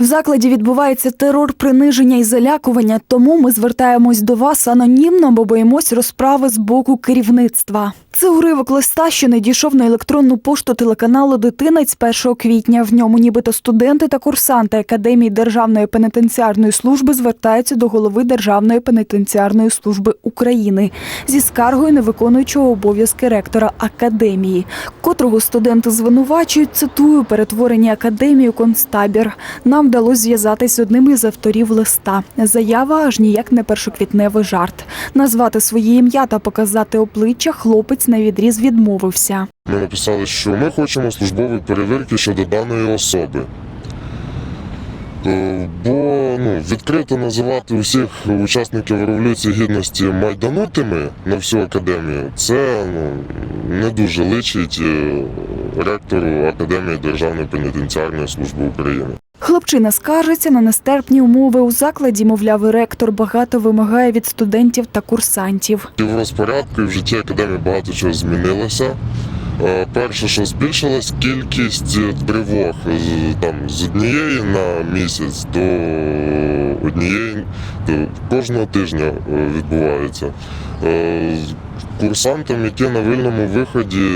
В закладі відбувається терор, приниження і залякування. Тому ми звертаємось до вас анонімно, бо боїмось розправи з боку керівництва. Це уривок листа, що надійшов на електронну пошту телеканалу Дитинець 1 квітня. В ньому нібито студенти та курсанти Академії Державної пенітенціарної служби звертаються до голови Державної пенітенціарної служби України зі скаргою на виконуючого обов'язки ректора академії, котрого студенти звинувачують. Цитую перетворення академії у концтабір. Нам вдалося зв'язатись з одним із авторів листа. Заява аж ніяк не першоквітневий жарт. Назвати своє ім'я та показати обличчя хлопець на відріз відмовився. Ми написали, що ми хочемо службової перевірки щодо даної особи. Е, Бо ну, відкрито називати усіх учасників Революції Гідності майданутими на всю академію, це ну, не дуже личить е, ректору Академії Державної пенітенціарної служби України. Хлопчина скаржиться на нестерпні умови у закладі. Мовляв, ректор багато вимагає від студентів та курсантів. В розпорядку і в житті академії багато чого змінилося. Е, Перше, що збільшилась кількість тривог там, з однієї на місяць до однієї до кожного тижня е, відбувається. Е, Курсантам, які на вільному виході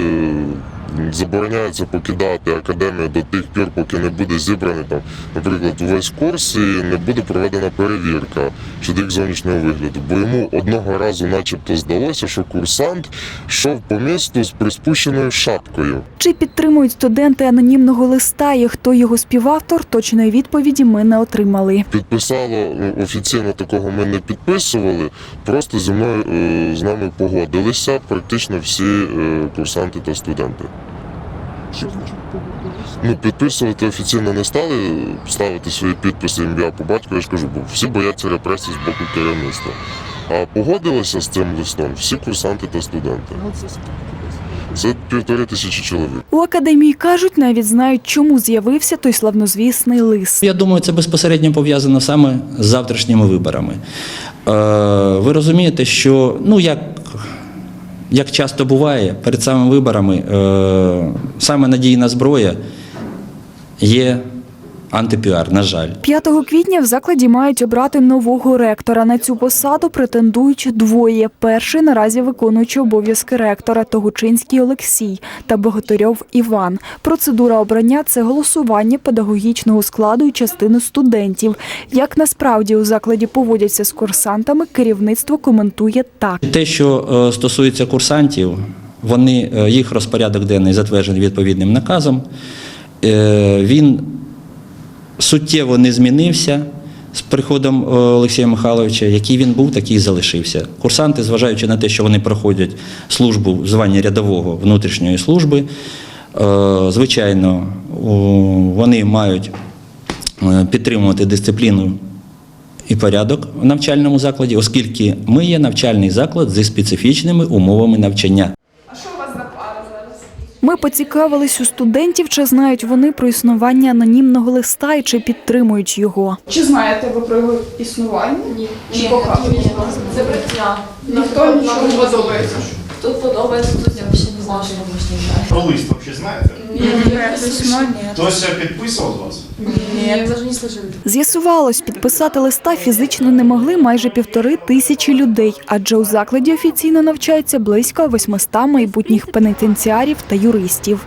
забороняється покидати академію до тих пір, поки не буде зібраний там, наприклад, увесь курс і не буде проведена перевірка щодо їх зовнішнього вигляду. Бо йому одного разу, начебто, здалося, що курсант йшов по місту з приспущеною шапкою. Чи підтримують студенти анонімного листа і хто його співавтор? Точної відповіді ми не отримали. Підписало ну, офіційно такого ми не підписували. Просто зі мною е, з нами погодилися практично всі е, курсанти та студенти. Ну, підписувати офіційно не стали, ставити свої підписи ім'я по батьку, я ж кажу, бо всі бояться репресій з боку керівництва. А погодилися з цим листом всі курсанти та студенти. Це півтори тисячі чоловік. У академії кажуть, навіть знають, чому з'явився той славнозвісний лист. Я думаю, це безпосередньо пов'язано саме з завтрашніми виборами. Е, ви розумієте, що ну як, як часто буває, перед самими виборами е, саме надійна зброя є антипіар, на жаль. 5 квітня в закладі мають обрати нового ректора. На цю посаду претендують двоє. Перший наразі виконуючий обов'язки ректора Тогучинський Олексій та Богатирьов Іван. Процедура обрання це голосування педагогічного складу і частини студентів. Як насправді у закладі поводяться з курсантами, керівництво коментує так. Те, що е, стосується курсантів, вони, е, їх розпорядок денний затверджений відповідним наказом. Е, Він суттєво не змінився з приходом е, Олексія Михайловича. Який він був, такий і залишився. Курсанти, зважаючи на те, що вони проходять службу в званні рядового внутрішньої служби, е, звичайно, вони мають е, підтримувати дисципліну і порядок в навчальному закладі, оскільки ми є навчальний заклад зі специфічними умовами навчання. А що у вас за пара зараз? Ми поцікавились у студентів, чи знають вони про існування анонімного листа і чи підтримують його. Чи знаєте ви про його існування? Ні, Чи ні, кохаєте? це брехня. Ніхто нічого не подобається. Тут подобається, тут взагалі знаю, що робиш не знаю. Про лист вообще знаєте? Письмо ні. Хтось підписував з вас? Ні, я навіть не слышала. З'ясувалось, підписати листа фізично не могли майже півтори тисячі людей, адже у закладі офіційно навчається близько 800 майбутніх пенітенціарів та юристів.